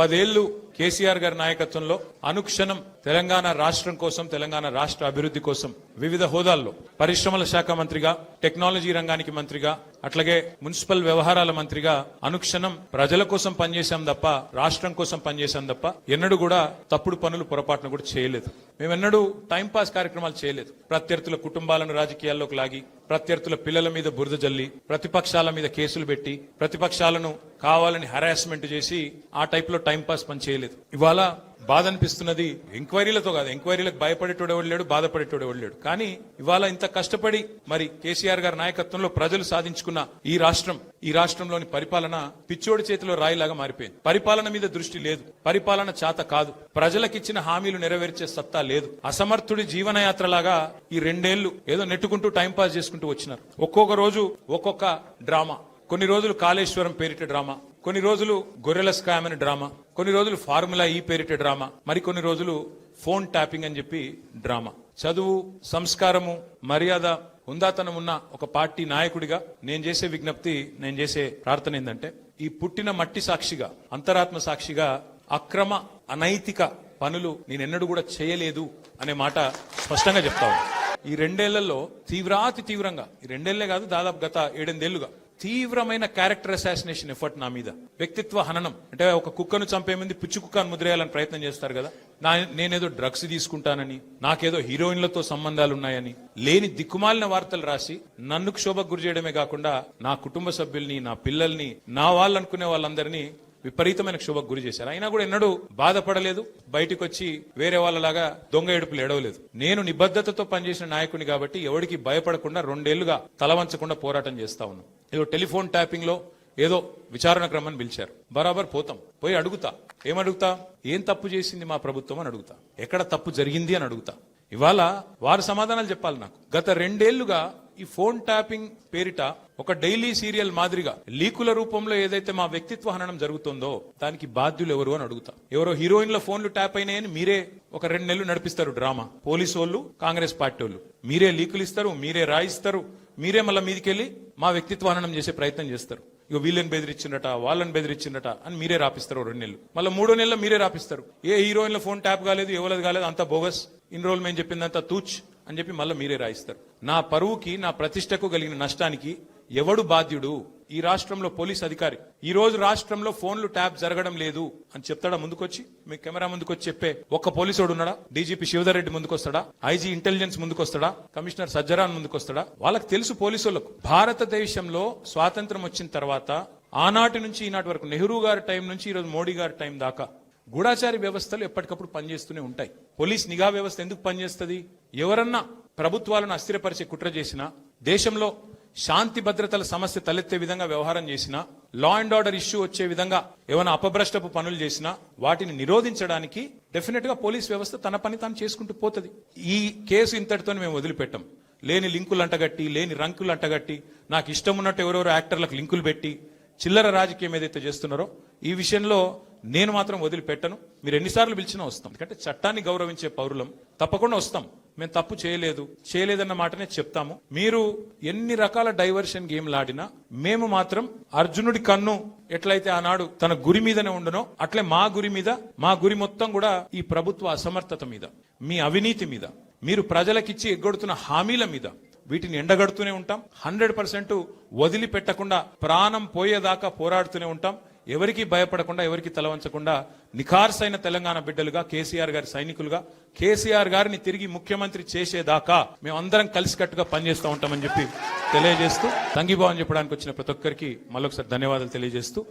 పదేళ్ళు కేసీఆర్ గారి నాయకత్వంలో అనుక్షణం తెలంగాణ రాష్ట్రం కోసం తెలంగాణ రాష్ట్ర అభివృద్ధి కోసం వివిధ హోదాల్లో పరిశ్రమల శాఖ మంత్రిగా టెక్నాలజీ రంగానికి మంత్రిగా అట్లాగే మున్సిపల్ వ్యవహారాల మంత్రిగా అనుక్షణం ప్రజల కోసం పనిచేశాం తప్ప రాష్ట్రం కోసం పనిచేశాం తప్ప ఎన్నడూ కూడా తప్పుడు పనులు పొరపాటును కూడా చేయలేదు. మేమెన్నడూ టైంపాస్ కార్యక్రమాలు చేయలేదు. ప్రత్యర్థుల కుటుంబాలను రాజకీయాల్లోకి లాగి ప్రత్యర్థుల పిల్లల మీద బురద జల్లి ప్రతిపక్షాల మీద కేసులు పెట్టి ప్రతిపక్షాలను కావాలని హరాస్మెంట్ చేసి ఆ టైప్లో టైంపాస్ పని చేయలేదు. ఇవాళ బాధ అనిపిస్తున్నది ఎంక్వైరీలతో కాదు. ఎంక్వైరీలకు భయపడేటోడు ఎవడు లేడు బాధపడేటోడు ఎవడు లేడు. కానీ ఇవాళ ఇంత కష్టపడి మరి కేసీఆర్ గారి నాయకత్వంలో ప్రజలు సాధించుకున్న ఈ రాష్ట్రం ఈ రాష్ట్రంలోని పరిపాలన పిచ్చోడి చేతిలో రాయిలాగా మారిపోయింది. పరిపాలన మీద దృష్టి లేదు. పరిపాలన చాత కాదు. ప్రజలకిచ్చిన హామీలు నెరవేర్చే సత్తా లేదు. అసమర్థుడి జీవనయాత్రలాగా ఈ రెండేళ్ళు ఏదో నెట్టుకుంటూ టైం పాస్ చేసుకుంటూ వచ్చినారు. ఒక్కొక్క రోజు ఒక్కొక్క డ్రామా. కొన్ని రోజులు కాళేశ్వరం పేరిట డ్రామా. కొన్ని రోజులు గొర్రెల స్కామ్ అని డ్రామా. కొన్ని రోజులు ఫార్ములా ఈ పేరిట డ్రామా మరి కొన్ని రోజులు ఫోన్ ట్యాపింగ్ అని చెప్పి డ్రామా. చదువు సంస్కారము మర్యాద హుందాతనం ఉన్న ఒక పార్టీ నాయకుడిగా నేను చేసే విజ్ఞప్తి నేను చేసే ప్రార్థన ఏంటంటే ఈ పుట్టిన మట్టి సాక్షిగా అంతరాత్మ సాక్షిగా అక్రమ అనైతిక పనులు నేనెన్నడూ కూడా చేయలేదు అనే మాట స్పష్టంగా చెప్తా ఈ రెండేళ్ళలో తీవ్రాతి తీవ్రంగా ఈ రెండేళ్ళే కాదు దాదాపు గత ఏడెనిమిదేళ్ళుగా తీవ్రమైన క్యారెక్టర్ అసాసినేషన్ ఎఫర్ట్ నా మీద. వ్యక్తిత్వ హననం. అంటే ఒక కుక్కను చంపే ముందు పిచ్చి కుక్కను ముద్రేయాలని ప్రయత్నం చేస్తారు కదా. నా నేనేదో డ్రగ్స్ తీసుకుంటానని నాకేదో హీరోయిన్లతో సంబంధాలు ఉన్నాయని లేని దిక్కుమాలిన వార్తలు రాసి నన్ను క్షోభకు గురి చేయడమే కాకుండా నా కుటుంబ సభ్యుల్ని నా పిల్లల్ని నా వాళ్ళు అనుకునే వాళ్ళందరినీ విపరీతమైన క్షోభకు గురి చేశారు. అయినా కూడా ఎన్నడూ బాధపడలేదు. బయటకు వచ్చి వేరే వాళ్ళలాగా దొంగ ఏడుపులు ఎడవలేదు నేను నిబద్ధతతో పనిచేసిన నాయకుని కాబట్టి ఎవరికి భయపడకుండా రెండేళ్ళుగా తలవంచకుండా పోరాటం చేస్తా ఉన్నాం ఏదో టెలిఫోన్ ట్యాపింగ్లో ఏదో విచారణ క్రమం పిలిచారు. బరాబర్ పోతాం. పోయి అడుగుతా. ఏమడుగుతా ఏం తప్పు చేసింది మా ప్రభుత్వం అని అడుగుతా. ఎక్కడ తప్పు జరిగింది అని అడుగుతా. ఇవాళ వారు సమాధానాలు చెప్పాలి నాకు. గత రెండేళ్ళుగా ఈ ఫోన్ ట్యాపింగ్ పేరిట ఒక డైలీ సీరియల్ మాదిరిగా లీకుల రూపంలో ఏదైతే మా వ్యక్తిత్వ హననం జరుగుతుందో దానికి బాధ్యులు ఎవరు అని అడుగుతా. ఎవరో హీరోయిన్ల ఫోన్లు ట్యాప్ అయినాయని మీరే ఒక రెండు నెలలు నడిపిస్తారు డ్రామా. పోలీసు వాళ్ళు కాంగ్రెస్ పార్టీ వాళ్ళు. మీరే లీకులు ఇస్తారు మీరే రాయిస్తారు మీరే మళ్ళీ మీదికెళ్ళి మా వ్యక్తిత్వ హననం చేసే ప్రయత్నం చేస్తారు. ఇక వీళ్ళని బెదిరించిండట వాళ్ళని బెదిరించిండట అని మీరే రాపిస్తారు రెండు నెలలు. మళ్ళీ మూడో నెలలు మీరే రాపిస్తారు. ఏ హీరోయిన్ల ఫోన్ ట్యాప్ కాలేదు ఎవరది కాలేదు అంత బోగస్. ఇన్ని రోజులు మేము చెప్పిందంతా తూచ్. అని చెప్పి మళ్ళీ మీరే రాయిస్తారు. నా పరువుకి నా ప్రతిష్టకు కలిగిన నష్టానికి ఎవడు బాధ్యుడు? ఈ రాష్ట్రంలో పోలీస్ అధికారి. ఈ రోజు రాష్ట్రంలో ఫోన్లు ట్యాప్ జరగడం లేదు అని చెప్తాడా ముందుకొచ్చి? మీ కెమెరా ముందుకొచ్చి చెప్పే ఒక్క పోలీసుడు ఉన్నాడా? డీజీపీ శివధర్ రెడ్డి ముందుకొస్తాడా? ఐజీ ఇంటెలిజెన్స్ ముందుకొస్తాడా? కమిషనర్ సజ్జరాన్ ముందుకొస్తాడా? వాళ్ళకి తెలుసు పోలీసులకు భారతదేశంలో స్వాతంత్రం వచ్చిన తర్వాత ఆనాటి నుంచి ఈనాటి వరకు నెహ్రూ గారి టైం నుంచి ఈరోజు మోడీ గారి టైం దాకా గూఢాచారి వ్యవస్థలు ఎప్పటికప్పుడు పనిచేస్తూనే ఉంటాయి. పోలీస్ నిఘా వ్యవస్థ ఎందుకు పనిచేస్తుంది? ఎవరన్నా ప్రభుత్వాలను అస్థిరపరిచే కుట్ర చేసినా దేశంలో శాంతి భద్రతల సమస్య తలెత్తే విధంగా వ్యవహారం చేసినా లా అండ్ ఆర్డర్ ఇష్యూ వచ్చే విధంగా ఏమైనా అపభ్రష్టపు పనులు చేసినా వాటిని నిరోధించడానికి డెఫినెట్గా పోలీస్ వ్యవస్థ తన పని తాను చేసుకుంటూ పోతుంది. ఈ కేసు ఇంతటితో మేము వదిలిపెట్టాం. లేని లింకులు అంటగట్టి లేని రంకులు అంటగట్టి నాకు ఇష్టం ఉన్నట్టు ఎవరెవరో యాక్టర్లకు లింకులు పెట్టి చిల్లర రాజకీయం ఏదైతే చేస్తున్నారో ఈ విషయంలో నేను మాత్రం వదిలిపెట్టను. మీరు ఎన్నిసార్లు పిలిచినా వస్తాం. ఎందుకంటే చట్టాన్ని గౌరవించే పౌరులం. తప్పకుండా వస్తాం. మేము తప్పు చేయలేదు. చేయలేదన్న మాటనే చెప్తాము. మీరు ఎన్ని రకాల డైవర్షన్ గేమ్లు ఆడినా మేము మాత్రం అర్జునుడి కన్ను ఎట్లయితే ఆనాడు తన గురి మీదనే ఉండనో అట్లే మా గురి మీద మా గురి మొత్తం కూడా ఈ ప్రభుత్వ అసమర్థత మీద మీ అవినీతి మీద మీరు ప్రజలకిచ్చి ఎగ్గొడుతున్న హామీల మీద వీటిని ఎండగడుతూనే ఉంటాం. హండ్రెడ్ పర్సెంట్ వదిలిపెట్టకుండా ప్రాణం పోయేదాకా పోరాడుతూనే ఉంటాం. ఎవరికి భయపడకుండా ఎవరికి తలవంచకుండా నిఖార్సైన తెలంగాణ బిడ్డలుగా కేసీఆర్ గారి సైనికులుగా కేసీఆర్ గారిని తిరిగి ముఖ్యమంత్రి చేసేదాకా మేమందరం కలిసికట్టుగా పనిచేస్తూ ఉంటామని చెప్పి తెలియజేస్తూ తంగిభావం చెప్పడానికి వచ్చిన ప్రతి ఒక్కరికి మళ్ళొకసారి ధన్యవాదాలు తెలియజేస్తూ